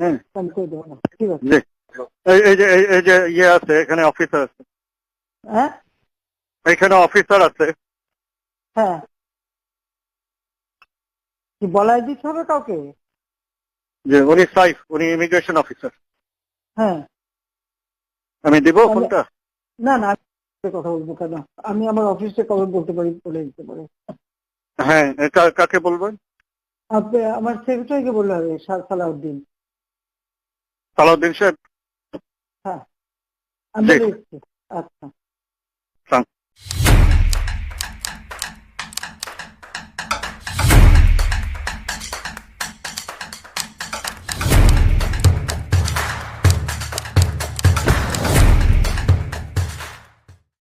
হ্যাঁ আমি করে দেবো না ঠিক আছে? এই যে এই- এই যে ইয়ে আছে এখানে অফিসার আছে। হ্যাঁ? এখানে অফিসার আছে। হ্যাঁ। কি বলাই দিতে হবে কাউকে? যে উনি সাইফ উনি ইমিগ্রেশন অফিসার হ্যাঁ। আমি দিব ফোনটা? না না কথা বলব কেন? আমি আমার অফিসে কবে বলতে পারি বলে দিতে পারে। হ্যাঁ কাকে বলবেন? আপনি আমার সেক্রেটারিকে বললে হবে সালাউদ্দিন। সালাউদ্দিন সাহেব হ্যাঁ আমি জি। বলে দিচ্ছি আচ্ছা